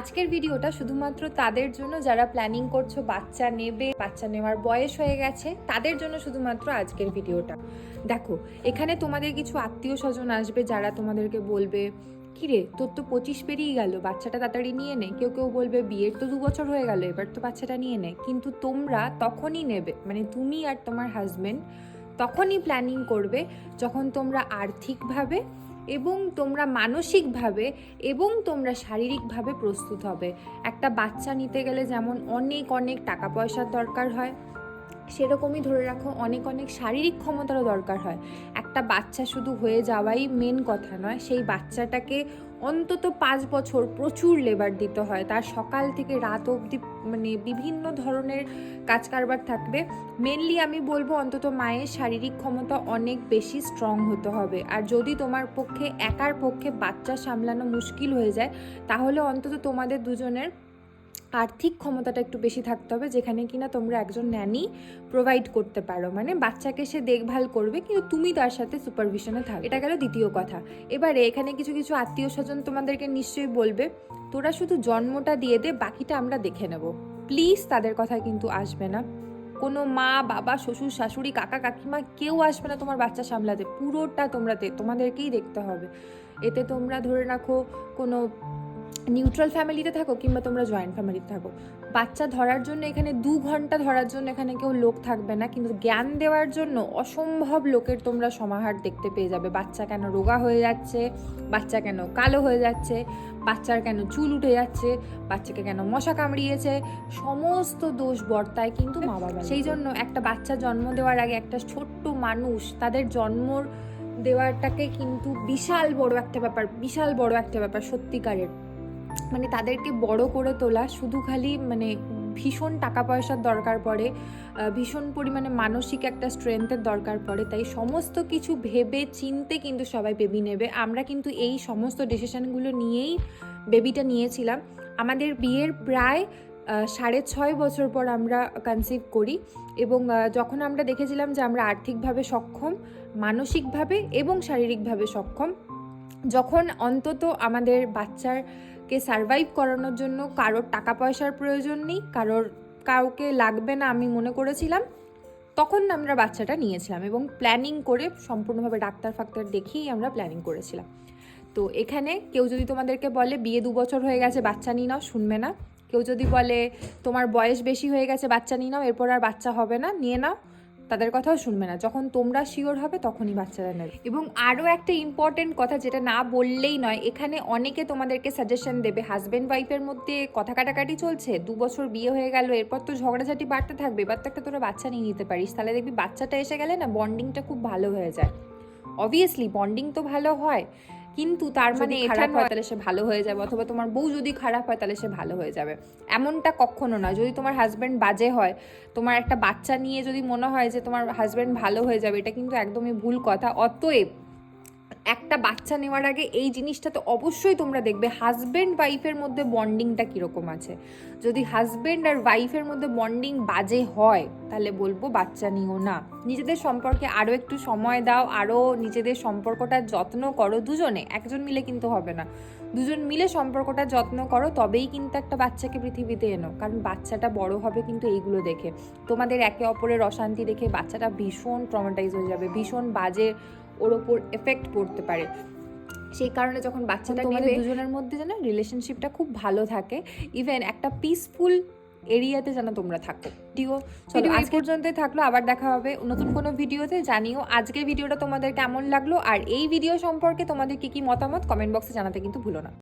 আজকের ভিডিওটা শুধুমাত্র তাদের জন্য, যারা প্ল্যানিং করছ, বাচ্চা নেবে, বাচ্চা নেওয়ার বয়স হয়ে গেছে, তাদের জন্য শুধুমাত্র আজকের ভিডিওটা। দেখো, এখানে তোমাদের কিছু আত্মীয় স্বজন আসবে, যারা তোমাদেরকে বলবে, কিরে, তোর তো পঁচিশ পেরিয়ে গেল, বাচ্চাটা তাড়াতাড়ি নিয়ে নে। কেউ কেউ বলবে, বিয়ের তো দু বছর হয়ে গেল, এবার তো বাচ্চাটা নিয়ে নে। কিন্তু তোমরা তখনই নেবে মানে তুমি আর তোমার হাজবেন্ড তখনই প্ল্যানিং করবে, যখন তোমরা আর্থিকভাবে এবং তোমরা মানসিকভাবে এবং তোমরা শারীরিকভাবে প্রস্তুত হবে। একটা বাচ্চা নিতে গেলে যেমন অনেক অনেক টাকা পয়সার দরকার হয়। সেরকমই ধরে রাখো, অনেক অনেক শারীরিক ক্ষমতারও দরকার হয়। একটা বাচ্চা শুধু হয়ে যাওয়াই মেন কথা নয়, সেই বাচ্চাটাকে অন্তত পাঁচ বছর প্রচুর লেবার দিতে হয়। তার সকাল থেকে রাত অবধি মানে বিভিন্ন ধরনের কাজ কারবার থাকবে। মেনলি আমি বলব অন্তত মায়ের শারীরিক ক্ষমতা অনেক বেশি স্ট্রং হতে হবে। আর যদি তোমার পক্ষে, একার পক্ষে বাচ্চা সামলানো মুশকিল হয়ে যায়, তাহলে অন্তত তোমাদের দুজনের আর্থিক ক্ষমতাটা একটু বেশি থাকতে হবে, যেখানে কিনা তোমরা একজন ন্যানি প্রোভাইড করতে পারো। মানে বাচ্চাকে সে দেখভাল করবে, কিন্তু তুমি তার সাথে সুপারভিশনে থাকবে। এটা গেল দ্বিতীয় কথা। এবারে এখানে কিছু কিছু আত্মীয় স্বজন তোমাদেরকে নিশ্চয়ই বলবে, তোরা শুধু জন্মটা দিয়ে দে, বাকিটা আমরা দেখে নেব। প্লিজ তাদের কথা কিন্তু আসবে না। কোনো মা, বাবা, শ্বশুর, শাশুড়ি, কাকা, কাকিমা কেউ আসবে না তোমার বাচ্চা সামলাতে। পুরোটা তোমরা তোমাদেরকেই দেখতে হবে। এতে তোমরা ধরে রাখো, কোনো নিউট্রাল ফ্যামিলিতে থাকো কিংবা তোমরা জয়েন্ট ফ্যামিলিতে থাকো। বাচ্চা ধরার জন্য এখানে দু ঘণ্টা ধরার জন্য এখানে কেউ লোক থাকবে না, কিন্তু জ্ঞান দেওয়ার জন্য অসম্ভব লোকের তোমরা সমাহার দেখতে পেয়ে যাবে। বাচ্চা কেন রোগা হয়ে যাচ্ছে, বাচ্চা কেন কালো হয়ে যাচ্ছে, বাচ্চার কেন চুল উঠে যাচ্ছে, বাচ্চাকে কেন মশা কামড়িয়েছে, সমস্ত দোষ বর্তায় কিন্তু মা বাবা সেই জন্য একটা বাচ্চা জন্ম দেওয়ার আগে একটা ছোট্ট মানুষ তাদের জন্মর দেওয়াটাকে কিন্তু বিশাল বড় একটা ব্যাপার, বিশাল বড় একটা ব্যাপার সত্যিকারের। মানে তাদেরকে বড় করে তোলা, শুধু খালি মানে ভীষণ টাকা পয়সার দরকার পড়ে ভীষণ পরিমাণে মানসিক একটা স্ট্রেংথের দরকার পড়ে, তাই সমস্ত কিছু ভেবে চিনতে কিন্তু সবাই বেবি নেবে। আমরা কিন্তু এই সমস্ত ডিসিশনগুলো নিয়েই বেবিটা নিয়েছিলাম। আমাদের বিয়ের প্রায় সাড়ে ছয় বছর পর আমরা কনসিভ করি এবং যখন আমরা দেখেছিলাম যে আমরা আর্থিকভাবে সক্ষম, মানসিকভাবে এবং শারীরিকভাবে সক্ষম, যখন অন্তত আমাদের বাচ্চারকে সারভাইভ করানোর জন্য কারোর টাকা পয়সার প্রয়োজন নেই, কারোর কাউকে লাগবে না আমি মনে করেছিলাম। তখন আমরা বাচ্চাটা নিয়েছিলাম এবং প্ল্যানিং করে সম্পূর্ণভাবে ডাক্তার ফাক্তার দেখিয়েই আমরা প্ল্যানিং করেছিলাম। তো এখানে কেউ যদি তোমাদেরকে বলে, বিয়ে দু বছর হয়ে গেছে, বাচ্চা নিয়ে নাও, শুনবে না। কেউ যদি বলে, তোমার বয়স বেশি হয়ে গেছে, বাচ্চা নিয়ে নাও, এরপর আর বাচ্চা হবে না, নিয়ে নাও। তাদের কথাও শুনবে না। যখন তোমরা শিওর হবে, তখনই বাচ্চারা নেবে। এবং আরও একটা ইম্পর্টেন্ট কথা যেটা না বললেই নয়, এখানে অনেকে তোমাদেরকে সাজেশন দেবে। হাজব্যান্ড ওয়াইফের মধ্যে কথা কাটাকাটি চলছে, দু বছর বিয়ে হয়ে গেল, এরপর তো ঝগড়াঝাটি বাড়তে থাকবে, এবার তো একটা তোরা বাচ্চা নিয়ে নিতে পারিস। তাহলে দেখবি বাচ্চাটা এসে গেলে না বন্ডিংটা খুব ভালো হয়ে যায়। অবভিয়াসলি বন্ডিং তো ভালো হয়। কিন্তু তার মানে এটা খারাপ হয় তাহলে সে ভালো হয়ে যাবে অথবা তোমার বউ যদি খারাপ হয় তাহলে সে ভালো হয়ে যাবে। এমনটা কখনো না যদি তোমার হাজব্যান্ড বাজে হয় তোমার একটা বাচ্চা নিয়ে যদি মনে হয় যে তোমার হাজব্যান্ড ভালো হয়ে যাবে এটা কিন্তু একদমই ভুল কথা। অতএব একটা বাচ্চা নেওয়ার আগে এই জিনিসটা তো অবশ্যই তোমরা দেখবে হাজব্যান্ড ওয়াইফের মধ্যে বন্ডিংটা কীরকম আছে। যদি হাজব্যান্ড আর ওয়াইফের মধ্যে বন্ডিং বাজে হয়, তাহলে বলব বাচ্চা নিও না। নিজেদের সম্পর্কে আরও একটু সময় দাও আরও নিজেদের সম্পর্কটা যত্ন করো দুজনে, একজন মিলে কিন্তু হবে না। দুজন মিলে সম্পর্কটা যত্ন করো, তবেই কিন্তু একটা বাচ্চাকে পৃথিবীতে এনো। কারণ বাচ্চাটা বড় হবে কিন্তু এইগুলো দেখে। তোমাদের একে অপরের অশান্তি দেখে বাচ্চাটা ভীষণ ট্রমাটাইজ হয়ে যাবে, ভীষণ বাজে ওর ওপর এফেক্ট পড়তে পারে। সেই কারণে যখন বাচ্চাটা তোমাদের দুজনের মধ্যে যেন রিলেশনশিপটা খুব ভালো থাকে। ইভেন একটা পিসফুল এরিয়াতে যেন তোমরা থাকো। চলো ভিডিও আজ পর্যন্তই থাকল আবার দেখা হবে নতুন কোনো ভিডিওতে জানিও আজকের ভিডিওটা তোমাদের কেমন লাগল আর এই ভিডিও সম্পর্কে তোমাদের কি কি মতামত কমেন্ট বক্সে জানাতে কিন্তু ভুলো না।